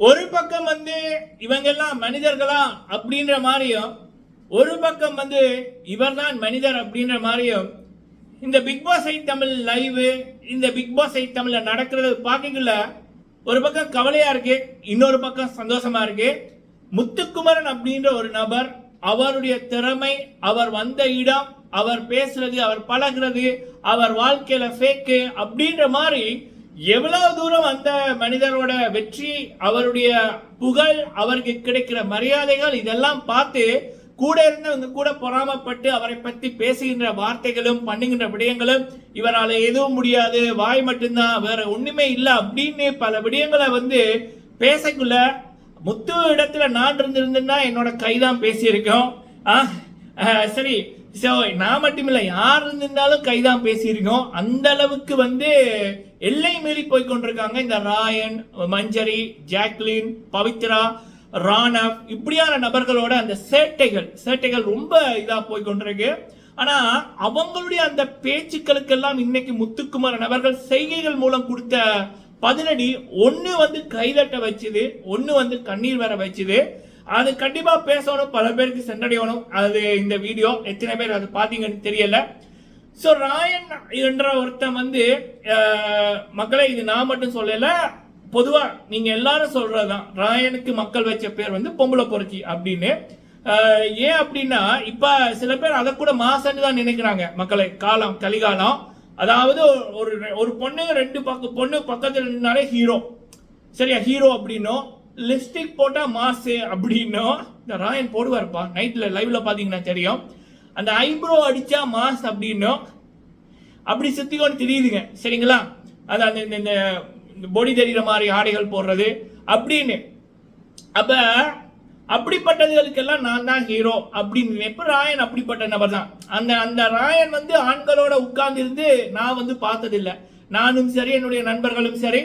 ஒரு பக்கம் வந்து இவங்கெல்லாம் மனிதர்களா அப்படின்ற மாதிரியும் ஒரு பக்கம் வந்து இவர்தான் மனிதர் அப்படின்ற மாதிரியும் இந்த பிக் பாஸ் ஐ தமிழ் லைவ் இந்த பிக் பாஸ் ஐ தமிழ்ல நடக்கிறது பார்க்கக்குள்ள ஒரு பக்கம் கவலையா இருக்கு இன்னொரு பக்கம் சந்தோஷமா இருக்கு. முத்துக்குமரன் அப்படின்ற ஒரு நபர் அவருடைய திறமை அவர் வந்த இடம் அவர் பேசுறது அவர் பழகுறது அவர் வாழ்க்கையில ஃபேக்கு அப்படின்ற மாதிரி எவ்வளவு தூரம் அந்த மனிதரோட வெற்றி அவருடைய புகழ் அவருக்கு கிடைக்கிற மரியாதைகள் இதெல்லாம் பார்த்து கூட இருந்தவங்க கூட பொறாமப்பட்டு அவரை பத்தி பேசுகின்ற வார்த்தைகளும் பண்ணுகின்ற விடயங்களும் இவரால் எதுவும் முடியாது. வாய் மட்டும்தான் வேற ஒண்ணுமே இல்லை அப்படின்னு பல விடயங்களை வந்து பேசக்குள்ள முத்து இடத்துல நான் இருந்திருந்தேன்னா என்னோட கைதான் பேசியிருக்கோம். சரி ஸோ நான் மட்டும் இல்லை யார் இருந்திருந்தாலும் கைதான் பேசியிருக்கோம். அந்த அளவுக்கு வந்து எல்லை மீறி போய் கொண்டிருக்காங்க இந்த ராயன் மஞ்சரி ஜாக்லின் பவித்ரா ராணவ் இப்படியான நபர்களோட அந்த சேட்டைகள் சேட்டைகள் ரொம்ப இதாக போய் கொண்டிருக்கு. ஆனா அவங்களுடைய அந்த பேச்சுக்களுக்கெல்லாம் இன்னைக்கு முத்துக்குமாரன் அவர்கள் செய்கைகள் மூலம் கொடுத்த பதிலடி ஒன்று வந்து கைதட்ட வச்சுது ஒன்று வந்து கண்ணீர் வர வச்சுது. அது கண்டிப்பாக பேசணும் பல பேருக்கு சென்றடையணும். அது இந்த வீடியோ எத்தனை பேர் அது பார்த்தீங்கன்னு தெரியல. ஸோ ராயன் என்ற ஒருத்தன் வந்து மக்களை இது நான் மட்டும் சொல்லல பொதுவாக நீங்கள் எல்லாரும் சொல்கிறது தான் ராயனுக்கு மக்கள் வச்ச பேர் வந்து பொம்பளை பொறுச்சி அப்படின்னு. ஏன் அப்படின்னா இப்போ சில பேர் அதை கூட மாசன்னு தான் நினைக்கிறாங்க மக்களை. காலம் கலிகாலம். அதாவது ஒரு ஒரு பொண்ணு ரெண்டு பக்கம் பொண்ணு பக்கத்தில் நின்னாலே ஹீரோ சரியா? ஹீரோ அப்படின்னும். லிப்ஸ்டிக் போட்டால் மாசு அப்படின்னும் இந்த ராயன் போடுவார்ப்பா நைட்டில் லைவ்ல பார்த்தீங்கன்னா தெரியும். அந்த ஐப்ரோ அடித்தா மாஸ் அப்படின்னும் அப்படி சுத்தி கொண்டு தெரியுதுங்க. சரிங்களா? அது அந்த இந்த- இந்த இந்த பொடி தெரிகிற மாதிரி ஆடைகள் போடுறது அப்படின்னு. அப்போ அப்படிப்பட்டதுகளுக்கெல்லாம் நான் தான் ஹீரோ அப்படின்னு எப்ப ராயன் அப்படிப்பட்ட நபர் தான். அந்த அந்த ராயன் வந்து ஆண்களோட உட்கார்ந்து இருந்து நான் வந்து பார்த்ததில்ல. நானும் சரி என்னுடைய நண்பர்களும் சரி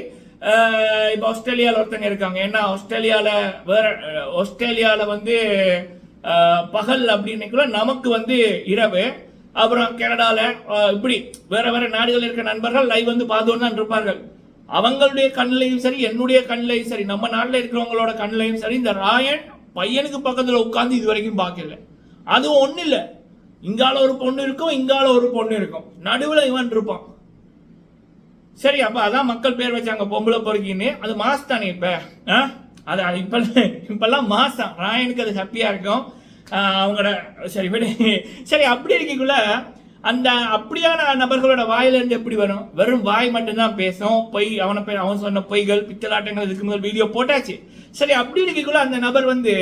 இப்போ ஆஸ்திரேலியால ஒருத்தங்க இருக்காங்க. ஏன்னா ஆஸ்திரேலியால வேற அஹ், ஆஸ்திரேலியால வந்து பகல் அப்படின்னைக்குள்ள நமக்கு வந்து இரவு. அப்புறம் கனடால இப்படி வேற வேற நாடுகள் இருக்க நண்பர்கள் லைவ் வந்து பார்த்தோன்னு தான் இருப்பார்கள். அவங்களுடைய கண்ணிலையும் சரி என்னுடைய கண்ணிலையும் சரி நம்ம நாட்டில் இருக்கிறவங்களோட கண்ணிலையும் சரி இந்த ராயன் பையனுக்கு பக்கத்தில் உட்காந்து இது வரைக்கும் பார்க்கல. அதுவும் ஒன்றும் இல்லை இங்கால ஒரு பொண்ணு இருக்கும் இங்கால ஒரு பொண்ணு இருக்கும். நடுவில் இவன் இருப்பான். சரி அப்ப அதான் மக்கள் பேர் வச்சாங்க பொம்பளை பொறுக்கின்னு. அது மாஸ் தானே இப்ப? ஆ? அது அது இப்ப இப்பெல்லாம் மாஸ் தான் ராயனுக்கு அது ஹாப்பியா இருக்கும். அவங்களோட சரி விடு. சரி அப்படி இருக்கக்குள்ள அந்த அப்படியான நபர்களோட வாயிலிருந்து எப்படி வரும்? வெறும் வாய் மட்டும்தான் பேசும். பொய் அவனை பேர் அவன் சொன்ன பொய்கள் பித்தலாட்டங்கள் இதுக்கு முதல் வீடியோ போட்டாச்சு. சரி அப்படி இருக்கக்குள்ள அந்த நபர் வந்து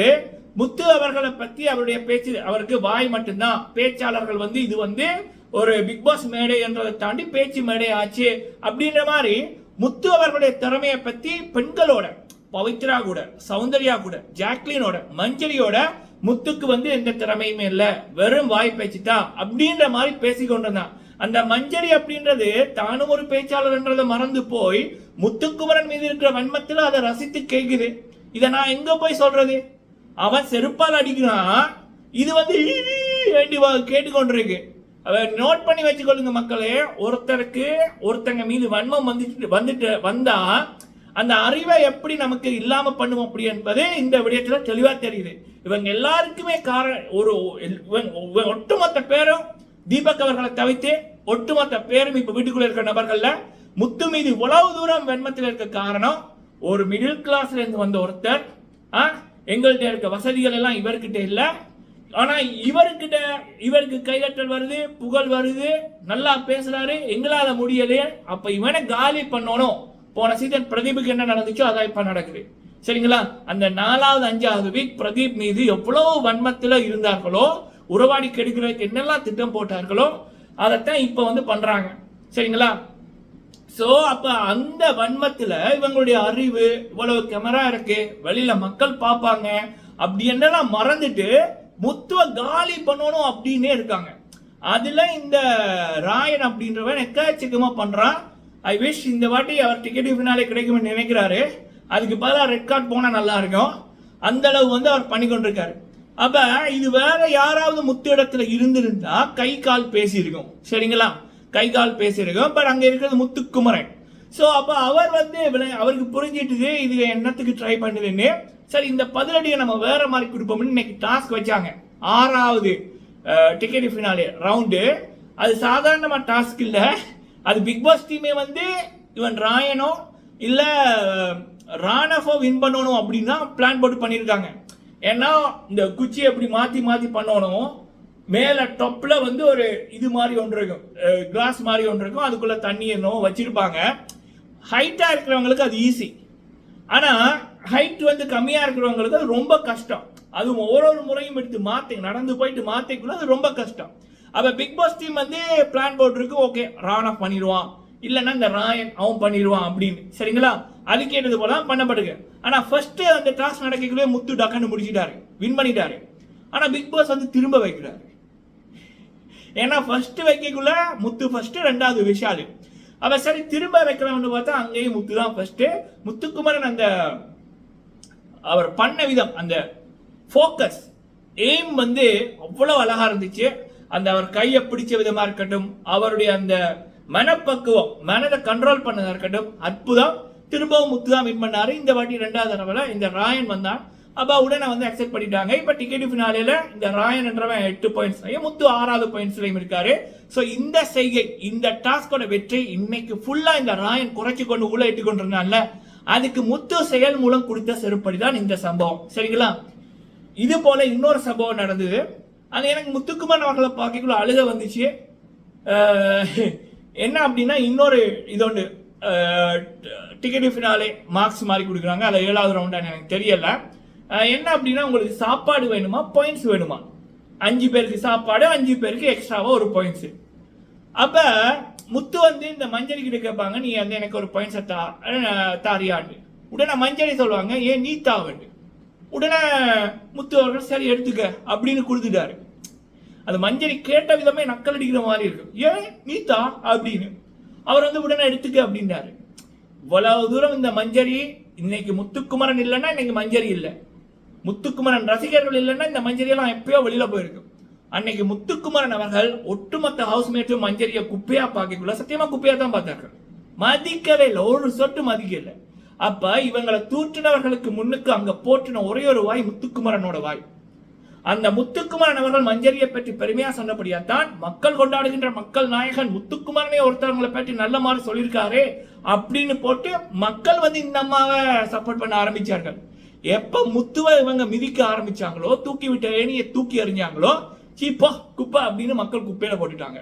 முத்து அவர்களை பத்தி அவருடைய பேச்சு அவருக்கு வாய் மட்டும்தான். பேச்சாளர்கள் வந்து இது வந்து ஒரு பிக் பாஸ் மேடை என்றதை தாண்டி பேச்சு மேடை ஆச்சு அப்படின்ற மாதிரி முத்து அவர்களுடைய திறமையை பத்தி பெண்களோட பவித்ரா கூட சௌந்தர்யா கூட ஜாக்லினோட மஞ்சளியோட முத்துக்கு வந்து எந்த திறமையுமே இல்ல. வெறும் வாய் பேச்சு தான் அப்படின்ற மாதிரி பேசிக்கொண்டிருந்தான் அந்த மஞ்சரி அப்படின்றது தானும் ஒரு பேச்சாளர்ன்றதை மறந்து போய் முத்துக்குமரன் மீது இருக்கிற வன்மத்தில் அதை ரசித்து கேக்குது. இதை நான் எங்க போய் சொல்றது? அவன் செருப்பால் அடிக்கிறான். இது வந்து வேண்டி கேட்டுக்கொண்டிருக்கு. நோட் பண்ணி வச்சுக்கொள்ளுங்க மக்களே. ஒருத்தருக்கு ஒருத்தங்க மீது வன்மம் வந்துட்டு வந்துட்டு வந்தா அந்த அறிவை எப்படி நமக்கு இல்லாம பண்ணுவோம் அப்படி என்பது இந்த விடயத்துல தெளிவா தெரியுது. இவங்க எல்லாருக்குமே காரணம் ஒரு ஒட்டுமொத்த பேரும் தீபக் அவர்களை தவிர்த்து ஒட்டுமொத்த பேரும் இப்ப வீட்டுக்குள்ள இருக்கிற நபர்கள்ல முத்து மீது இவ்வளவு தூரம் வெண்மத்தில் இருக்க காரணம் ஒரு மிடில் கிளாஸ்ல இருந்து வந்த ஒருத்தர் ஆ, எங்கள்கிட்ட இருக்க வசதிகள் எல்லாம் இவர்கிட்ட இல்லை. ஆனா இவர்கிட்ட இவருக்கு கைதட்டல் வருது புகழ் வருது நல்லா பேசுறாரு எங்களால முடியலையே அப்ப இவனை காலி பண்ணணும். போன சீசன் பிரதீப்புக்கு என்ன நடந்துச்சோ அதான் இப்ப நடக்குது. சரிங்களா? அந்த நாலாவது அஞ்சாவது வீக் பிரதீப் மீது எவ்வளவு வன்மத்தில் இருந்தார்களோ உறவாடி கெடுக்கிறதுக்கு என்னெல்லாம் திட்டம் போட்டார்களோ அதைத்தான் இப்ப வந்து பண்றாங்க. சரிங்களா? சோ அப்ப அந்த வன்மத்தில் இவங்களுடைய அறிவு இவ்வளவு கேமரா இருக்கு வெளியில மக்கள் பார்ப்பாங்க அப்படி என்னெல்லாம் மறந்துட்டு முத்துவ காலி பண்ணணும் அப்படின்னே இருக்காங்க. அதுல இந்த ராயன் அப்படின்றவன் எக்கச்சக்கமா பண்றான். ஐ விஷ் இந்த வாட்டி அவர் டிக்கெட் பின்னாலே கிடைக்கும்னு நினைக்கிறாரு. அதுக்கு பதிலாக ரெட் கார்டு போனால் நல்லா இருக்கும். அந்த அளவு வந்து அவர் பண்ணி கொண்டிருக்காரு. அப்ப இது வேற யாராவது முத்து இடத்துல இருந்திருந்தா கை கால் பேசியிருக்கும். சரிங்களா? கை கால் பேசியிருக்கோம். பட் அங்க இருக்கிறது முத்துக்குமரன். ஸோ அப்போ அவர் வந்து அவருக்கு புரிஞ்சிட்டுது இது என்னத்துக்கு ட்ரை பண்ணுதுன்னு. சரி இந்த பதிலடியை நம்ம வேற மாதிரி கொடுப்போம்னு இன்னைக்கு டாஸ்க் வச்சாங்க. ஆறாவது டிக்கெட் ஃபினாலே ரவுண்டு அது சாதாரணமாக டாஸ்க் இல்லை. அது பிக் பாஸ் டீமே வந்து இவன் ராயனோ இல்லை ராணஃபோ வின் பண்ணணும் அப்படின்னா பிளான் போட்டு பண்ணியிருக்காங்க ஏன்னா இந்த குச்சியை எப்படி மாற்றி மாற்றி பண்ணணும் மேலே டொப்பில் வந்து ஒரு இது மாதிரி ஒன்று இருக்கும். கிளாஸ் மாதிரி ஒன்று இருக்கும். அதுக்குள்ளே தண்ணி என்னவோ வச்சுருப்பாங்க. ஹைட்டாக இருக்கிறவங்களுக்கு அது ஈஸி ஆனால் ஹைட் வந்து கம்மியாக இருக்கிறவங்களுக்கு அது ரொம்ப கஷ்டம். அதுவும் ஒவ்வொரு முறையும் எடுத்து மாற்றி நடந்து போயிட்டு மாற்றிக்குள்ள அது ரொம்ப கஷ்டம். அப்போ பிக் பாஸ் டீம் வந்து பிளான் போட்டிருக்கு ஓகே ரான் ஆஃப் பண்ணிடுவான். இல்லைன்னா இந்த ராயன் அவன் பண்ணிடுவான் அப்படின்னு. சரிங்களா? அது கேட்டது போல பண்ணப்படுங்க ஆனால் ஃபர்ஸ்ட் அந்த டாஸ்க் நடக்கக்குள்ளே முத்து டக்குன்னு முடிச்சிட்டாரு. வின் பண்ணிட்டாரு. ஆனால் பிக் பாஸ் வந்து திரும்ப வைக்கிறாரு. ஏன்னா ஃபர்ஸ்ட் வைக்கக்குள்ள முத்து ஃபர்ஸ்ட் ரெண்டாவது விஷாலு. அவன் சரி திரும்ப வைக்கிறவன்னு பார்த்தா அங்கேயும் முத்து தான் ஃபர்ஸ்ட் முத்துக்குமரன் அந்த அவர் பண்ண விதம் அந்த ஃபோக்கஸ் எய்ம் வந்து அவ்வளோ அழகாக இருந்துச்சு. அந்த அவர் கையை பிடிச்ச விதமாக இருக்கட்டும் அவருடைய அந்த மனப்பக்குவம் மனதை கண்ட்ரோல் பண்ணதாக இருக்கட்டும் அற்புதம். திரும்பவும் முத்து தான் வின் பண்ணார். இந்த வாட்டி ரெண்டாவது தடவை இந்த ராயன் வந்தான். அப்போ உடனே வந்து அக்செப்ட் பண்ணிட்டாங்க. இப்போ டிக்கெட் ஃபினாலேல இந்த ராயன் என்றவன் எட்டு பாயிண்ட்ஸ் முத்து ஆறாவது பாயிண்ட்ஸ்லையும் இருக்காரு. ஸோ இந்த செய்கை இந்த டாஸ்கோட வெற்றி இன்னைக்கு ஃபுல்லாக இந்த ராயன் குறைச்சி கொண்டு உள்ள இட்டு கொண்டிருந்தான்ல. அதுக்கு முத்து செயல் மூலம் கொடுத்த செருப்படி தான் இந்த சம்பவம். சரிங்களா? இது போல இன்னொரு சம்பவம் நடந்தது. அது எனக்கு முத்துக்குமார் அவர்களை பார்க்கக்குள்ள அழுக வந்துச்சு. என்ன அப்படின்னா இன்னொரு இது ஒன்று டிக்கெட் ஃபினாலே மார்க்ஸ் மாதிரி கொடுக்குறாங்க. அதில் ஏழாவது ரவுண்டான்னு எனக்கு தெரியல. என்ன அப்படின்னா உங்களுக்கு சாப்பாடு வேணுமா? பாயிண்ட்ஸ் வேணுமா? அஞ்சு பேருக்கு சாப்பாடு அஞ்சு பேருக்கு எக்ஸ்ட்ராவாக ஒரு பாயிண்ட்ஸு அப்ப முத்து வந்து இந்த மஞ்சள் கிட்ட கேட்பாங்க நீ வந்து எனக்கு ஒரு பாயிண்ட்ஸை தா தாரியாண்டு உடனே மஞ்சளி சொல்லுவாங்க ஏன் நீ தாவண்டு உடனே முத்து அவர்கள் சரி எடுத்துக்க அப்படின்னு கொடுத்துட்டாரு. அது மஞ்சரி கேட்ட விதமே நக்கல் அடிக்கிற மாதிரி இருக்கும் ஏன் நீத்தா அப்படின்னு. அவர் வந்து உடனே எடுத்துக்க அப்படின்னாரு. இவ்வளவு தூரம் இந்த மஞ்சரி இன்னைக்கு முத்துக்குமரன் இல்லைன்னா இன்னைக்கு மஞ்சரி இல்லை. முத்துக்குமரன் ரசிகர்கள் இல்லைன்னா இந்த மஞ்சரியெல்லாம் எப்பயோ வெளியில போயிருக்கும் அன்னைக்கு முத்துக்குமரன் அவர்கள் ஒட்டுமொத்த ஹவுஸ்மேட்டும் மஞ்சரிய குப்பையா பாக்கிக்குள்ள சத்தியமா குப்பையா தான் பார்த்தார்கள். மதிக்கவே இல்லை. ஒரு சொட்டு மதிக்கல. அப்ப இவங்களை தூற்றினவர்களுக்கு முன்னுக்கு அங்க போற்றின ஒரே ஒரு வாய் முத்துக்குமரனோட வாய். அந்த முத்துக்குமரன் அவர்கள் மஞ்சரியை பற்றி பெருமையா சொன்னபடியா தான் மக்கள் கொண்டாடுகின்ற மக்கள் நாயகன் முத்துக்குமரனே ஒருத்தவங்களை பற்றி நல்ல மாதிரி சொல்லியிருக்காரே அப்படின்னு போட்டு மக்கள் வந்து இந்த அம்மாவை சப்போர்ட் பண்ண ஆரம்பிச்சார்கள். எப்ப முத்துவை இவங்க மிதிக்க ஆரம்பிச்சாங்களோ தூக்கி விட்ட ஏனியை தூக்கி எறிஞ்சாங்களோ சீப்பா குப்பை அப்படின்னு மக்கள் குப்பையில போட்டுட்டாங்க.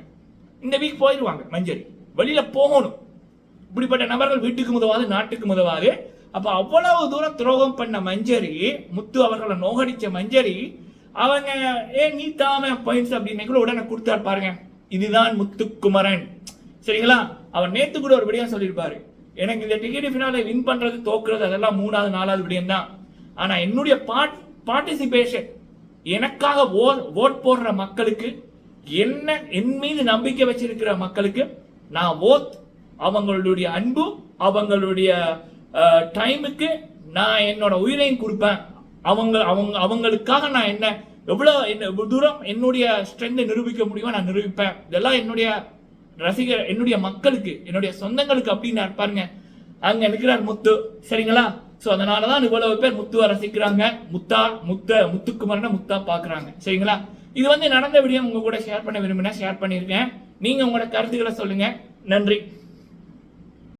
இந்த வீக் போயிடுவாங்க மஞ்சரி வெளியில போகணும். இப்படிப்பட்ட நபர்கள் வீட்டுக்கு முதவாது நாட்டுக்கு முதவாது. அப்ப அவ்வளவு தூரம் துரோகம் பண்ண மஞ்சரி முத்து அவர்களை நோகடிச்ச மஞ்சரி அவங்க ஏ நீ தாம பாயிண்ட்ஸ் அப்படின்னு உடனே கொடுத்தாரு பாருங்க. இதுதான் முத்துக்குமரன். சரிங்களா? அவர் நேத்து கூட ஒரு விடயம் சொல்லியிருப்பாரு. எனக்கு இந்த டிக்கெட் ஃபினால வின் பண்றது தோக்குறது அதெல்லாம் மூணாவது நாலாவது விடயம் தான் ஆனா என்னுடைய பார்ட் பார்ட்டிசிபேஷன் எனக்காக ஓட் போடுற மக்களுக்கு என்ன என் மீது நம்பிக்கை வச்சிருக்கிற மக்களுக்கு நான் ஓத் அவங்களுடைய அன்பு அவங்களுடைய டைமுக்கு நான் என்னோட உயிரையும் கொடுப்பேன். அவங்க அவங்க அவங்களுக்காக நான் என்ன எவ்வளோ என்ன தூரம் என்னுடைய ஸ்ட்ரென்த்தை நிரூபிக்க முடியுமோ நான் நிரூபிப்பேன். இதெல்லாம் என்னுடைய ரசிகர் என்னுடைய மக்களுக்கு என்னுடைய சொந்தங்களுக்கு அப்படின்னு பாருங்க. அங்கே நிற்கிறார் முத்து. சரிங்களா? ஸோ அதனால தான் இவ்வளவு பேர் முத்துவை ரசிக்கிறாங்க முத்தா முத்த முத்துக்குமரனை முத்தா பார்க்குறாங்க. சரிங்களா? இது வந்து நடந்த விடியம் உங்க கூட ஷேர் பண்ண விரும்பினா ஷேர் பண்ணியிருக்கேன் நீங்க உங்களோட கருத்துக்களை சொல்லுங்க. நன்றி.